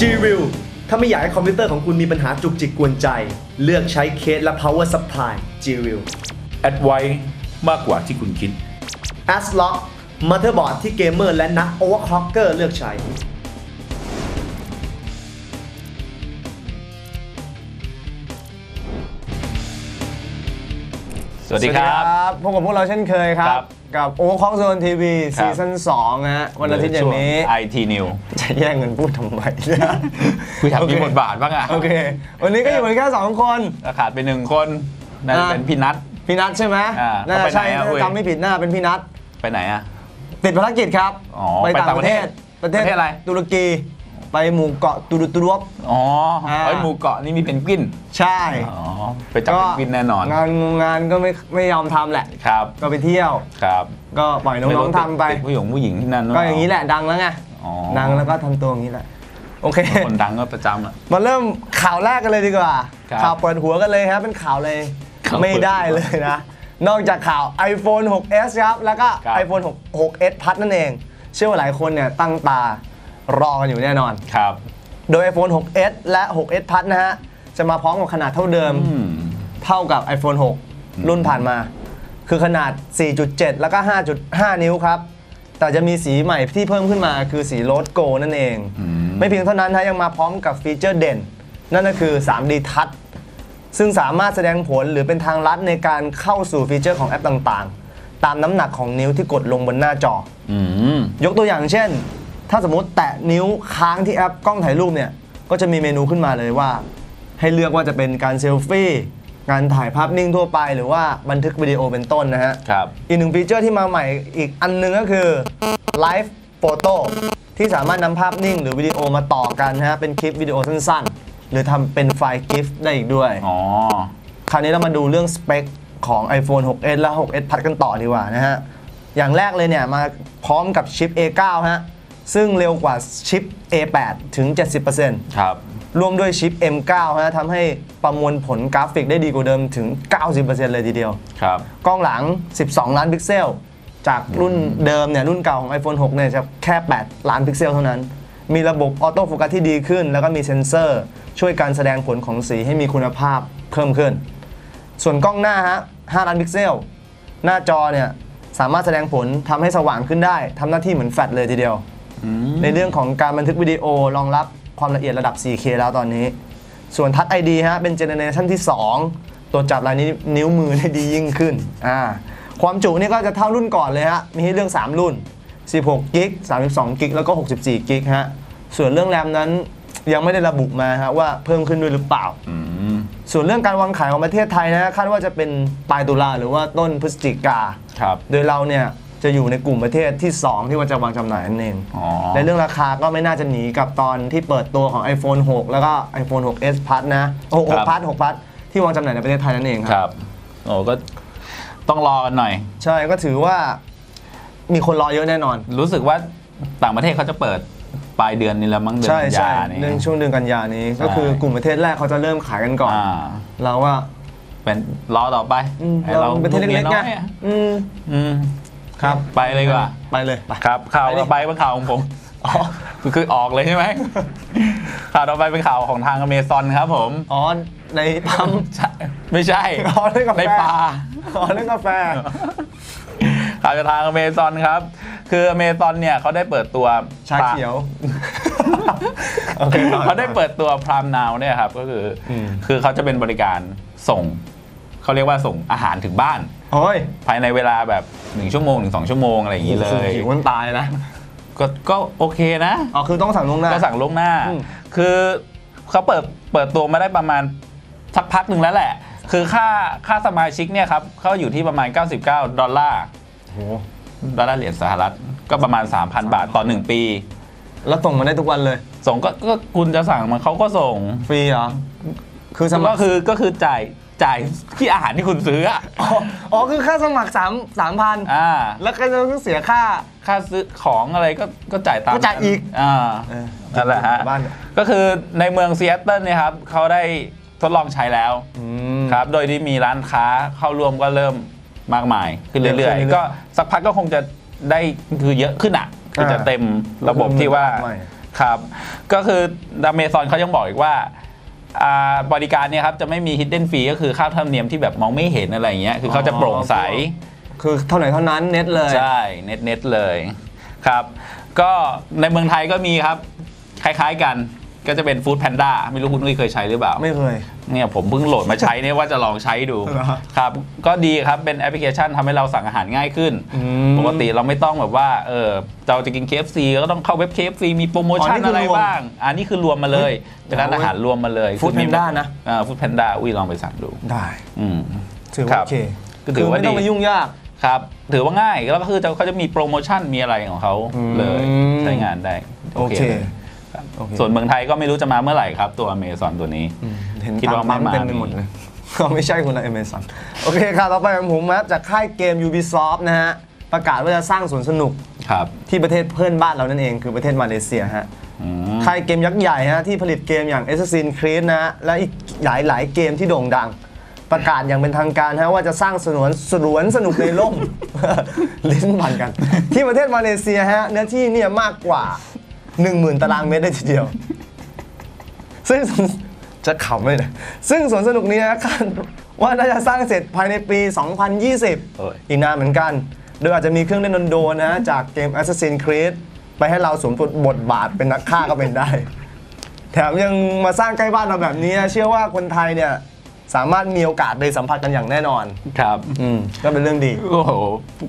G-Real ถ้าไม่อยากให้คอมพิวเตอร์ของคุณมีปัญหาจุกจิกกวนใจ เลือกใช้เคสและ power supply G-Real แอดไว้มากกว่าที่คุณคิด ASLock motherboard ที่เกมเมอร์และนัก overclocker เลือกใช้ สวัสดีครับพบกับพวกเราเช่นเคยครัครับบกับโอเวอร์คอกโซนทีวีครัซีบซั่น2นะฮะวันอาทิตย์อย่างนี้ ไอทีนิวจะแย่งเงินพูดทำไมเนี่ยคุยถามโอเคมีบทบาทบ้างอะโอเค วันนี้ก็อยู่กันแค่2คน ขาดไปหนึ่งคนนั่นอ่า เป็นพี่นัท พี่นัทใช่ไหมอ่าน่าเขาไปจะใช่ไหนอะถ้าเว้ยจำไม่ผิดน่าเป็นพี่นัท ไปไหนอะ ติดภารกิจครับ อ๋อไปไปต่างต่างปประระเทเทศศประเทศประเทศอะไร ตุรกี ไปหมู่เกาะตุรุตุรวบ อ๋ออ่าเอ้ยหมู่เกาะนี่มีเพนกวิน ใช่อ๋อ ไปจับเพนกวินแน่นอน งานงานก็ไม่ไม่ยอมทำแหละ ครับ ก็ไปเที่ยว ครับก็ปล่อยน้องๆทำไปติดผู้หญิงผู้หญิงที่นั่นก็อย่างนี้ แหละดังแล้วไงอ๋อ ดังแล้วก็ทำตัวอย่างนี้แหละ โอเค คนดังก็ประจำอะมาเริ่มข่าวแรกกันเลยดีกว่า ครับข่าวเปิดหัวกันเลยครับ เป็นข่าวเลย ข่าวเปิดไม่ได้เลยนะ นอกจากข่าว iPhone 6s ครับ แล้วก็ ครับ iPhone 6 6s Plus นั่นเอง เชื่อว่าหลายคนเนี่ยตั้งตา รอกันอยู่แน่นอน ครับ โดย iPhone 6s และ 6s Plus นะฮะ จะมาพร้อมกับขนาดเท่าเดิม อืม เท่ากับ iPhone 6 รุ่นผ่านมา คือขนาด 4.7 แล้วก็ 5.5 นิ้วครับ แต่จะมีสีใหม่ที่เพิ่มขึ้นมาคือสีโรสโกนั่นเองอืมไม่เพียงเท่านั้นนะยังมาพร้อมกับฟีเจอร์เด่น นั่นก็คือ 3D Touch ซึ่งสามารถแสดงผลหรือเป็นทางลัดในการเข้าสู่ฟีเจอร์ของแอปต่างๆ ตามน้ำหนักของนิ้วที่กดลงบนหน้าจอ อืม ยกตัวอย่างเช่น ถ้าสมมติแตะนิ้วค้างที่แอปกล้องถ่ายรูปเนี่ย ก็จะมีเมนูขึ้นมาเลยว่า ให้เลือกว่าจะเป็นการเซลฟี่งานถ่ายภาพนิ่งทั่วไป หรือว่าบันทึกวิดีโอเป็นต้นนะฮะ ครับ อีกหนึ่งฟีเจอร์ที่มาใหม่อีกอันหนึงก็คือ Live Photo ที่สามารถนำภาพนิ่งหรือวิดีโอมาต่อกันนะฮะ เป็นคลิปวิดีโอสั้นๆ หรือทำเป็นไฟล์ GIF ได้อีกด้วย อ๋อ คราวนี้เรามาดูเรื่องสเปคของ iPhone 6s และ 6s Plus กันต่อดีกว่านะฮะ อย่างแรกเลยเนี่ยมาพร้อมกับชิป A9 ฮะ ซึ่งเร็วกว่าชิป A8 ถึง 70%ครับร่วมด้วยชิป M9 ฮะทำให้ประมวลผลกราฟิกได้ดีกว่าเดิมถึง 90%เลยทีเดียว ครับ กล้องหลัง 12 ล้านพิกเซล จากรุ่นเดิมเนี่ยรุ่นเก่าของ iPhone 6 เนี่ยจะแค่ 8 ล้านพิกเซลเท่านั้น มีระบบออโต้โฟกัสที่ดีขึ้น แล้วก็มีเซ็นเซอร์ ช่วยการแสดงผลของสีให้มีคุณภาพเพิ่มขึ้น ส่วนกล้องหน้าฮะ 5 ล้านพิกเซล หน้าจอเนี่ยสามารถแสดงผลทำให้สว่างขึ้นได้ทำหน้าที่เหมือนแฟลชเลยทีเดียวอืม ในเรื่องของการบันทึกวิดีโอรองรับความละเอียดระดับ 4K แล้วตอนนี้ ส่วนทัช ID ฮะเป็นเจเนเรชันที่ 2 ตัวจับลายนิ้วนิ้วมือได้ดียิ่งขึ้นอ่าความจุนี่ก็จะเท่ารุ่นก่อนเลยฮะ มีให้เรื่อง 3 รุ่น 16กิก32กิกแล้วก็ 64กิกฮะ ส่วนเรื่องแรมนั้นยังไม่ได้ระบุมาฮะว่าเพิ่มขึ้นด้วยหรือเปล่าอืมส่วนเรื่องการวางขายของประเทศไทยนะฮะคาดว่าจะเป็นปลายตุลาหรือว่าต้นพฤศจิกาครับโดยเราเนี่ย จะอยู่ในกลุ่มประเทศที่ 2 ที่ว่าจะวางจำหน่ายนั่นเองอ๋อ ในเรื่องราคาก็ไม่น่าจะหนีกับตอนที่เปิดตัวของ iPhone 6 แล้วก็ iPhone 6s Plus นะ6ครับ 6 Plus 6 Plus ที่วางจำหน่ายในประเทศไทยนั่นเองคครับ รับ โอ้ก็ต้องรอกันหน่อย ใช่ก็ถือว่ามีคนรอเยอะแน่นอน รู้สึกว่าต่างประเทศเขาจะเปิดปลายเดือนนี้แล้วมั้งเดือนใช่กันใช่ยานี่เรื่องช่วงเดือนกันยานี้ ก็คือกลุ่มประเทศแรกเขาจะเริ่มขายกันก่อน อ่า เราว่าเป็นรอต่อไปอืมไอ้เราเป็นประเทศเล็กๆน้ไงอยอะอืม อืม ครับไปเลยดีกว่าไปเลยไป ครับข่าวไปดิ ต่อไปเป็นข่าวของผมอ๋อคือคือออกเลยใช่ไหม ข่าวต่อไปเป็นข่าวของทางอเมซอนครับผมอ๋อในปั๊ม ใช่ไม่ใช่อ๋อเรื่องกาแฟ ในป่า อ๋อเรื่องกาแฟ ข่าวจากทางอเมซอนครับ คืออเมซอนเนี่ยเขาได้เปิดตัวชาเขียว โอเคต่อ เขาได้เปิดตัวพรามนาวเนี่ยครับ ก็คืออม คือเขาจะเป็นบริการส่ง เขาเรียกว่าส่งอาหารถึงบ้าน โอ้ยภายในเวลาแบบหนึ่งชั่วโมงถึงสองชั่วโมงอะไรอย่างนี้เลยหิวมันตายนะก็ก็โอเคนะ อ๋อคือต้องสั่งล่วงหน้า ก็สั่งล่วงหน้า อืม คือเขาเปิดเปิดตัวมาได้ประมาณสักพักหนึ่งแล้วแหละ คือค่าค่าสมาชิกเนี่ยครับเขาอยู่ที่ประมาณ 99 ดอลลาร์โหดอลลาร์เหรียญสหรัฐ ก็ประมาณ 3,000 บาทต่อ 1 ปี แล้วส่งมาได้ทุกวันเลย ส่งก็ก็คุณจะสั่งมันเขาก็ส่ง ฟรีเหรอ คือสมัก็ครคือก็คือจ่าย จ่ายที่อาหารที่คุณซื้ออะอ๋ออ๋อคือค่าสมัครสามสามพันอ่า แล้วก็จะต้องเสียค่า ค่าซื้อของอะไรก็ก็จ่ายตามก็จ่ายอีก อ่าเออนั่นแหละฮะ บ้านก็คือในเมืองซีแอตเทิลเนี่ยครับเขาได้ทดลองใช้แล้วอืมครับ โดยที่มีร้านค้าเข้าร่วมก็เริ่มมากมาย ขึ้นเยอะขึ้นเรื่อยเรื่อยๆ ก็สักพักก็คงจะได้คือเยอะขึ้นอะคือจะอ่าเต็มระบบที่ว่า ใหม่ ครับ ก็คืออเมซอนเขายังบอกอีกว่าอ่า บริการเนี่ยครับจะไม่มี hidden fee ก็คือค่าธรรมเนียมที่แบบมองไม่เห็นอะไรอย่างเงี้ยคือเขาจะโปร่งใส คือเท่าไหร่เท่านั้นเน็ตเลย ใช่เน็ตเน็ตเลยครับ ก็ในเมืองไทยก็มีครับ คล้ายๆกัน ก็จะเป็นฟู้ดแพนด้าไม่รู้คุณนุ้ยเคยใช้หรือเปล่า ไม่เคย เนี่ยผมเพิ่งโหลดมาใช้เนี่ยว่าจะลองใช้ดูเหรอ ครับ ก็ดีครับเป็นแอปพลิเคชันทำให้เราสั่งอาหารง่ายขึ้น อืม ปกติเราไม่ต้องแบบว่าเออเราจะกิน KFC ก็ต้องเข้าเว็บ KFC มีโปรโมชั่นอ๋อนี่คืออะไรรวมบ้าง อันนี้คือรวมมาเลยเป็นร้านอาหารรวมมาเลย Food Panda นะ ฟู้ดแพนด้าอุ้ยลองไปสั่งดู ได้ อืม ถือครัว่าบโอเคก็ถือว่าไม่ต้องดีไปยุ่งยาก ครับ ถือว่าง่ายแล้วก็คือจะเขาจะมีโปรโมชั่นมีอะไรของเขาเลย อืม ใช้งานได้โอเคลยครับโอเค ส่วนเมืองไทยก็ไม่รู้จะมาเมื่อไหร่ครับ ตัวอเมซอนตัวนี้เห็นคิดว่าตามปั๊มไม่มาเต็มไปหมดเลยเขาไม่ใช่คนละ Amazon โอเคค่ะต่อไปของผมครับจากค่ายเกม Ubisoft นะฮะประกาศว่าจะสร้างสวนสนุกครับที่ประเทศเพื่อนบ้านเรานั่นเอง คือประเทศมาเลเซียฮะอืมค่ายเกมยักษ์ใหญ่ฮะที่ผลิตเกมอย่าง Assassin's Creed นะฮะและอีกหลายหลายๆเกมที่โด่งดัง ประกาศอย่างเป็นทางการฮะว่าจะสร้างสวนสวนสนุกในร่มลิ้นพันกัน ที่ประเทศมาเลเซียฮะเนื้อที่เนี่ยมากกว่า 10,000 ตารางเมตรได้ทีเดียว ซึ่งจะขำเลยนะ ซึ่งสวนสนุกนี้นะคาดว่าน่าจะสร้างเสร็จภายในปี 2020โอ้ยอีกนานเหมือนกัน โดยอาจจะมีเครื่องเล่นโดนๆนะฮะจากเกม Assassin's Creed ไปให้เราสวมบทบาทเป็นนักฆ่าก็เป็นได้ แถมยังมาสร้างใกล้บ้านเราแบบนี้นะเชื่อว่าคนไทยเนี่ย สามารถมีโอกาสไปสัมผัสกันอย่างแน่นอน ครับอืมก็เป็นเรื่องดี โอ้โห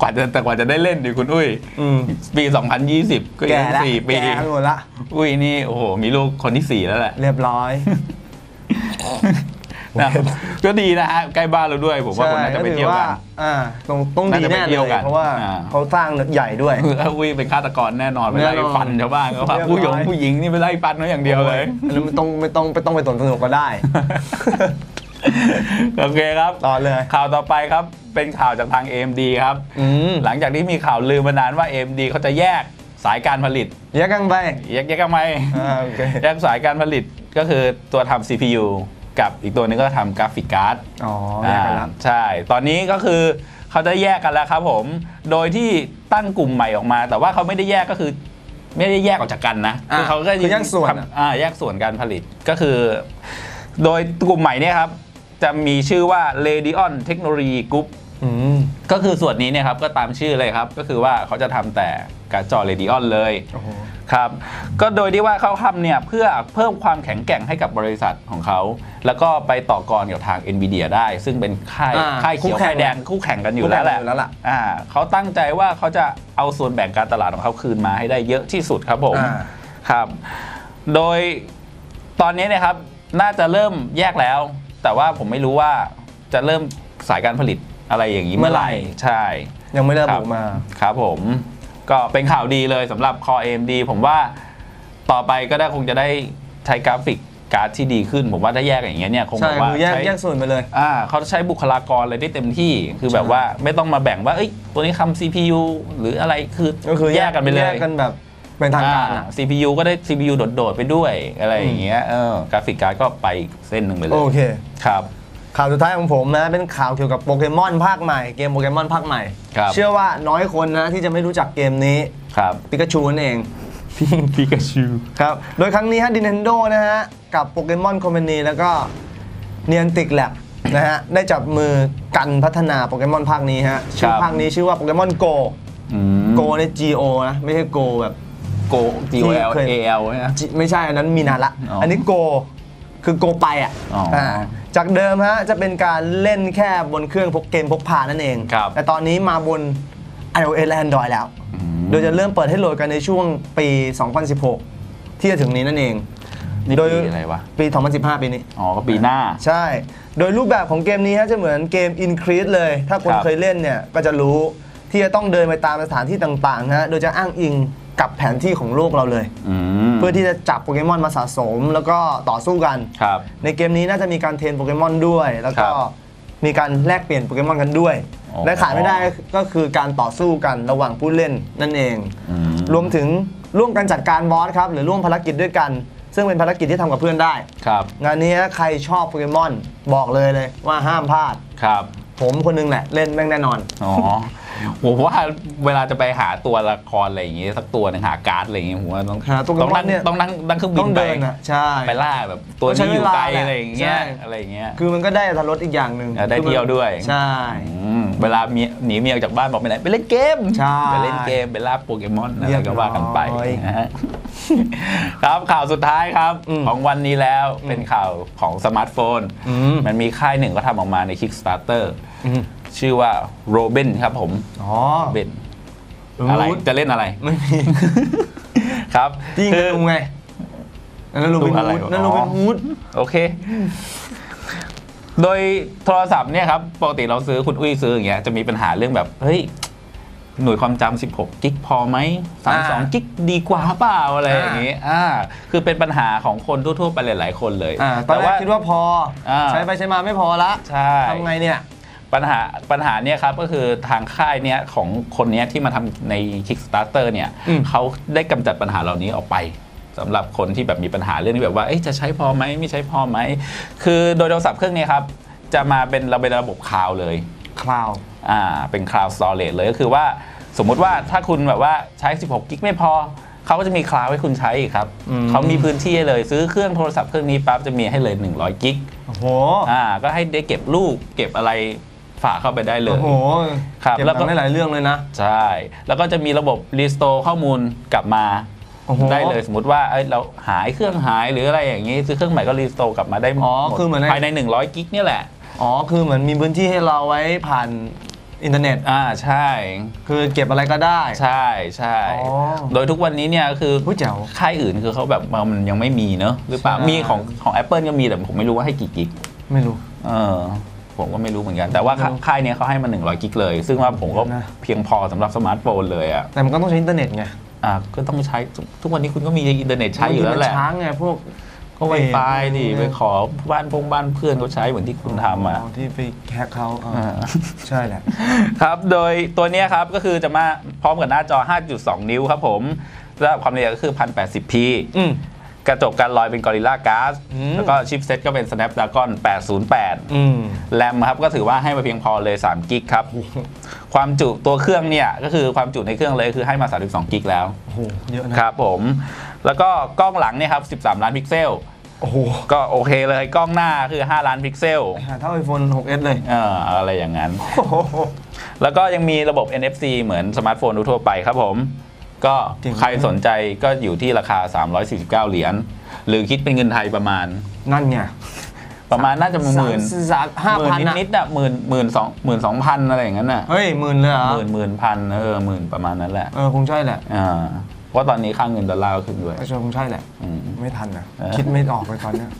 กว่าจะแต่กว่าจะได้เล่นดิคุณอุ้ยอืมปี 2020 ก็อีแก่กละสี่ปี แก่หมดละ อุ้ยนี่โอ้โหมีลูกคนที่สี่แล้วแหละเรียบร้อย นะก็ดีนะฮะใกล้บ้านเราด้วยผมว่าคนน่าจะไปเที่ยวกันอ่าต้องต้องดีน่าจะไปแน่เที่เลยวยกันเพราะว่าอ่า เขาสร้างใหญ่ด้วย คืออุ้ยเป็นฆาตกรแน่นอนไปไล่แน่นอนฟันชาวบ้านก็ว่าเรียบร้อย ผู้หญิงผู้หญิงนี่ไปไล่ฟันเขาอย่างเดียวเลยอันนั้นไม่ต้องไม่ต้องไม่ต้องไปสวนสนุกก็ได้ โอเคครับต่อเลยข่าวต่อไปครับเป็นข่าวจากทาง AMD ครับอืมหลังจากที่มีข่าวลือมานานว่า AMD เขาจะแยกสายการผลิต แยกกันไปแยกแยกกันไหมอ่าโอเคแยกสายการผลิตก็คือตัวทำ CPU กับอีกตัวหนึงก็ทำกราฟิกการ์ดอ๋อแยกกันแล้วอ่าใช่ ตอนนี้ก็คือเขาจะแยกกันแล้วครับผม โดยที่ตั้งกลุ่มใหม่ออกมา แต่ว่าเขาไม่ได้แยกก็คือ ไม่ได้แยกออกจากกันนะอ่าเขาก็คือแยกส่วนอะทำอ่าแยกส่วนการผลิตก็คือ โดยกลุ่มใหม่เนี่ยครับ จะมีชื่อว่า Radeon Technology Group อืมก็คือส่วนนี้เนี่ยครับก็ตามชื่อเลยครับก็คือว่าเขาจะทำแต่การ์ดจอ Radeon เลยโอ้โหครับก็โดยที่ว่าเขาทำเนี่ยเพื่อเพิ่มความแข็งแกร่งให้กับบริษัทของเขา แล้วก็ไปต่อกรกับทาง NVIDIA ได้ ซึ่งเป็นค่ายอ่าค่ายเขียวคู่แข่งค่ายแดงคู่แข่งกันอยู่แล้วแหละคู่ข่งอยู่แล้วล่ะอ่าเขาตั้งใจว่าเขาจะเอาส่วนแบ่งการตลาดของเขาคืนมาให้ได้เยอะที่สุดครับผมอ่าครับ โดยตอนนี้เนะครับน่าจะเริ่มแยกแล้ว แต่ว่าผมไม่รู้ว่าจะเริ่มสายการผลิตอะไรอย่างนี้เมื่อไหร่ใช่ ยังไม่ได้ระครับุบมาครับผมก็เป็นข่าวดีเลยสำหรับ Core AMD ผมว่าต่อไปก็ได้คงจะได้ใช้กราฟิกการ์ดที่ดีขึ้น ผมว่าถ้าแยกอย่างเงี้ยเนี่ยคงใช่แบบว่าคือแยกใช้แยกส่วนไปเลยอ่าเขาใช้บุคลากรเลยได้เต็มที่คือแบบว่าไม่ต้องมาแบ่งว่าเอ้ยตัวนี้คำ CPU หรืออะไรคือก็คือแยกกันไปเลยแยกกันแบบ เป็นทางการอ่อะ CPU ก็ได้ CPU โดด ๆ ไปด้วยอะไรอย่างเงี้ยเออกราฟิกการ์ดก็ไปอีกเส้นหนึ่งไปเลโอยเคครับ ข่าวสุดท้ายของผมนะ เป็นข่าวเกี่ยวกับโปเกมอนภาคใหม่เกมโปเกมอนภาคใหม่ ครับ เชื่อว่าน้อยคนนะที่จะไม่รู้จักเกมนี้ครับปิกาชูนั่นเอง พิกาชู ครับ โดยครั้งนี้ฮะ Nintendo นะฮะ กับโปเกมอนคอมพานีแล้วก็เนียนติกแลบนะฮะ ได้จับมือกันพัฒนาโปเกมอนภาคนี้ฮะ ชื่อภาคนี้ชื่อว่าโปเกมอนโกโกใน G O นะ ไม่ใช่โกแบบ โก G O L A L นะ จิไม่ใช่อันนั้นมีนานละ อ๋ออัอันนี้โกคือโกไปอะอ๋ออ่าจากเดิมฮะจะเป็นการเล่นแค่บนเครื่องพกเกมพกพานั่นเอง ครับแต่ตอนนี้มาบน iOS และ Android แล้วโดยจะเริ่มเปิดให้โหลดกันในช่วงปี 2016 ที่จะถึงนี้นั่นเองนี่โดยปีอะไรวะ ปี 2015 ปีนี้ อ๋อ ก็ปีหน้า ใช่ โดยรูปแบบของเกมนี้ฮะจะเหมือนเกม Increase เลย ถ้าคนครับ เคยเล่นเนี่ยก็จะรู้ที่จะต้องเดินไปตามสถานที่ต่างๆนะฮะ โดยจะอ้างอิง กับแผนที่ของโลกเราเลยอืมเพื่อที่จะจับโปเกมอนมาสะสม แล้วก็ต่อสู้กันครับในเกมนี้น่าจะมีการเทรนโปเกมอนด้วย แล้วก็ครับมีการแลกเปลี่ยนโปเกมอนกันด้วยอ๋อและขาดไม่ได้ก็คือการต่อสู้กันระหว่างผู้เล่นนั่นเองอืมรวมถึงร่วมกันจัดการบอสครับหรือร่วมภารกิจด้วยกัน ซึ่งเป็นภารกิจที่ทำกับเพื่อนได้ครับงานนี้ใครชอบโปเกมอนบอกเลยเลยว่าห้ามพลาดครับ ผมคนหนึงแหละเล่นแม่งแน่นอนอ๋อ ผมว่าเวลาจะไปหาตัวละครอะไรอย่างงี้สักตัวหนึงหาการ์ดอะไรอย่างงี้ผมว่าต้องหาตัวต้องนั่งเนี่ย ต้องนั่งนั่งเครื่องบิต้อนงไปเดินอะใช่ ไปล่าแบบตัวต้องใช้นี้อยู่เวลาไกลแหละอะไรอย่างเงี้ยใช่ อะไรอย่างเงี้ย คือมันก็ได้อรรถรสอีกอย่างหนึ่งเออได้เที่ยวด้วย ใช่ อืมเวลาเมียหนีเมียออกจากบ้านบอกไปไหนไปเล่นเกมใช่ไปเล่นเกมไปล่าโปเกมอนอะเรีไรยบก็ว่ากันไปร้อยนะฮะ ครับข่าวสุดท้ายครับอืมของวันนี้แล้วเป็นข่าวของสมาร์ทโฟน อืม มันมีค่ายหนึ่งก็ทำออกมาใน Kickstarter อืม ชื่อว่า Robin ครับผมอ๋อ Robin อะไรรู้จะเล่นอะไรไม่มี ครับจริงคืลุงไงนั่นลุงเป็นลุงอะไรฮูดนั่นลุงเป็นอ๋อฮูดโอเค โดยโทรศัพท์เนี่ยครับปกติเราซื้อคุณอุ้ยซื้ออย่างเงี้ยจะมีปัญหาเรื่องแบบเฮ้ยหน่วยความจำ 16 กิกพอไหม 32 กิกดีกว่าเปล่าอะไรอย่างงี้ อ่า คือเป็นปัญหาของคนทั่วๆไปหลาย ๆ คนเลยอ่าตอนแรกคิดว่าพออาใช้ไปใช้มาไม่พอละ ใช่ทำไงเนี่ย ปัญหาปัญหาเนี่ยครับก็คือทางค่ายเนี่ยของคนเนี้ยที่มาทำใน Kickstarter เนี่ยอืม เขาได้กำจัดปัญหาเหล่านี้ออกไปสำหรับคนที่แบบมีปัญหาเรื่องที่แบบว่าเอ๊ะจะใช้พอไหมไม่ใช้พอไหมคือโดยโทรศัพท์เครื่องนี้ครับจะมาเป็นเราเป็นระบบคลาวด์เลย คลาว อ่าเป็น cloud storage เลยก็คือว่าสมมุติว่าถ้าคุณแบบว่าใช้ 16 กิกไม่พอ เขาก็จะมีคลาวให้คุณใช้อีกครับ อืม เขามีพื้นที่ให้เลยซื้อเครื่องโทรศัพท์เครื่องนี้ปั๊บจะมีให้เลย 100 กิกโอ้โห อ่าก็ให้ได้เก็บรูปเก็บอะไร ฝากเข้าไปได้เลย โอ้โหครับเก็บแล้วก็ตังค์ได้หลายเรื่องเลยนะ ใช่ แล้วก็จะมีระบบรีสโตร์ข้อมูลกลับมาโอ้โห ได้เลยสมมติว่าเอ้ยเราหายเครื่องหายหรืออะไรอย่างนี้ซื้อเครื่องใหม่ก็รีสโตร์กลับมาได้อ๋อหดคือเหมือนใน ภายใน 100 กิกเนี่ยแหละ อ๋อ คือเหมือนมีพื้นที่ให้เราไว้ผ่านอินเทอร์เน็ต อ่าใช่ คือเก็บอะไรก็ได้ ใช่ใช่อ๋อโดยทุกวันนี้เนี่ยคือผู้แจ๋วค่ายอื่นคือเขาแบบมันยังไม่มีเนอะหรือเปล่าใช่ มีของของ Apple ก็มีแต่ผมไม่รู้ว่าให้กี่กิกไม่รู้ เออ ผมก็ไม่รู้เหมือนกัน แต่ว่าค่าค่ายเนี้ยเขาให้มา 100 กิกเลย ซึ่งว่าผมก็นะ เพียงพอสำหรับสมาร์ทโฟนเลยอะแต่มันก็ต้องใช้อินเทอร์เน็ตไงอะก็ต้องใช้ทุกวันนี้คุณก็มีอินเทอร์เน็ตใช้อยู่แล้วแหละมันช้างไงพวก ก็ไวไฟดิเออ ไปขอบ้านพงบ้านเพื่อนเขาใช้เหมือนที่คุณทำอะ ที่ไปแฮกเขาอ่าอ่า ใช่แหละ ครับ โดยตัวเนี้ยครับก็คือจะมาพร้อมกับหน้าจอ 5.2 นิ้วครับผมระดับความละเอียดก็คือ 1080p อืม กระจกการลอยเป็น Gorilla Glass อืมแล้วก็ชิปเซ็ตก็เป็น Snapdragon 808อืมแรมครับก็ถือว่าให้มาเพียงพอเลย3กิกครับ ความจุตัวเครื่องเนี่ยก็คือความจุในเครื่องเลยคือให้มา 32กิกแล้วโอ้โหเยอะนะครับผม แล้วก็กล้องหลังเนี่ยครับ13 ล้านพิกเซลโอ้โหก็โอเคเลยกล้องหน้าคือ 5 ล้านพิกเซลหาเท่า iPhone 6s เลยเอออะไรอย่างนั้นโอ้โหแล้วก็ยังมีระบบ NFC เหมือนสมาร์ทโฟนทั่วไปครับผม ก็จริงใครสนใจก็อยู่ที่ราคา 349 เหรียญหรือคิดเป็นเงินไทยประมาณ นั่นไงประมาณน่าจะหมื่นสามห้าหมื่พันนนิดๆอะหมื่นหมื่นสองหมื่นสองพันอะไรอย่างนั้นน่ะเฮ้ยหมื่นเลยเหรอหมื่นหมื่นพันเออหมื่นประมาณนั้นแหละเออคงใช่แหละอ่าเพราะตอนนี้ค่าเงินดอลลาร์ก็ขึ้นด้วยไอ้ชคงใช่แหละอืมไม่ทันนะเออคิดไม่ออกเลยตอนเนี้ย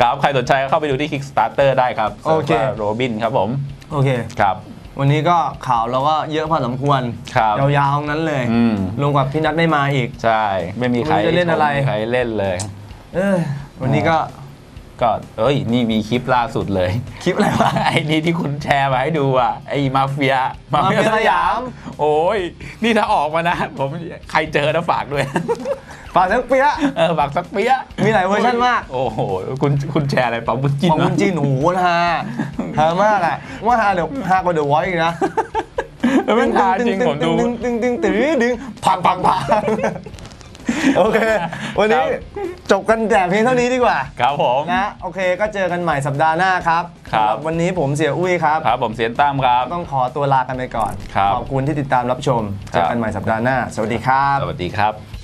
ครับ ใครสนใจก็เข้าไปดูที่ Kickstarter ได้ครับโอเคโรบินครับผม โอเคครับ วันนี้ก็ข่าวเราก็เยอะพอสมควรครับยาวๆทั้งนั้นเลยอืมลุงกับพี่นัทไม่มาอีก ใช่ ไม่มีใครไม่รู้จะเล่นอะไร ม่มีใครเล่นเลย เออวันนี้ก็ ก็เอ้ย นี่มีคลิปล่าสุดเลย คลิปอะไรวะ ไอ้นี่ที่คุณแชร์มาให้ดูอะ ไอ้มาเฟีย มาเฟียสยาม โอ้ย นี่ถ้าออกมานะ ผมใครเจอนะฝากด้วย ฝากทั้งเปียะเออฝากสักเปียะมีหลายเวอร์ชันมาก โอ้โห คุณคุณแชร์อะไรปั๊มบุญจินของคุณจีนโอ้โหฮาฮามากอะ ว่าฮาเดี๋ยวฮากว่าเดอะวอยอีกนะแล้วมันทาจริงผมดูดึงดึงดึงดึงดึงดึงพังพังพัง โอเค วันนี้ครับจบกันแต่เพียงเท่านี้ดีกว่าครับผมนะโอเคก็เจอกันใหม่สัปดาห์หน้าครับครับสำหรับวันนี้ผมเสียอุ้ยครับครับ ผมเสียนตั้มครับ ต้องขอตัวลากันไปก่อนครับขอบคุณที่ติดตามรับชม เจอกันใหม่สัปดาห์หน้า สวัสดีครับ สวัสดีครับ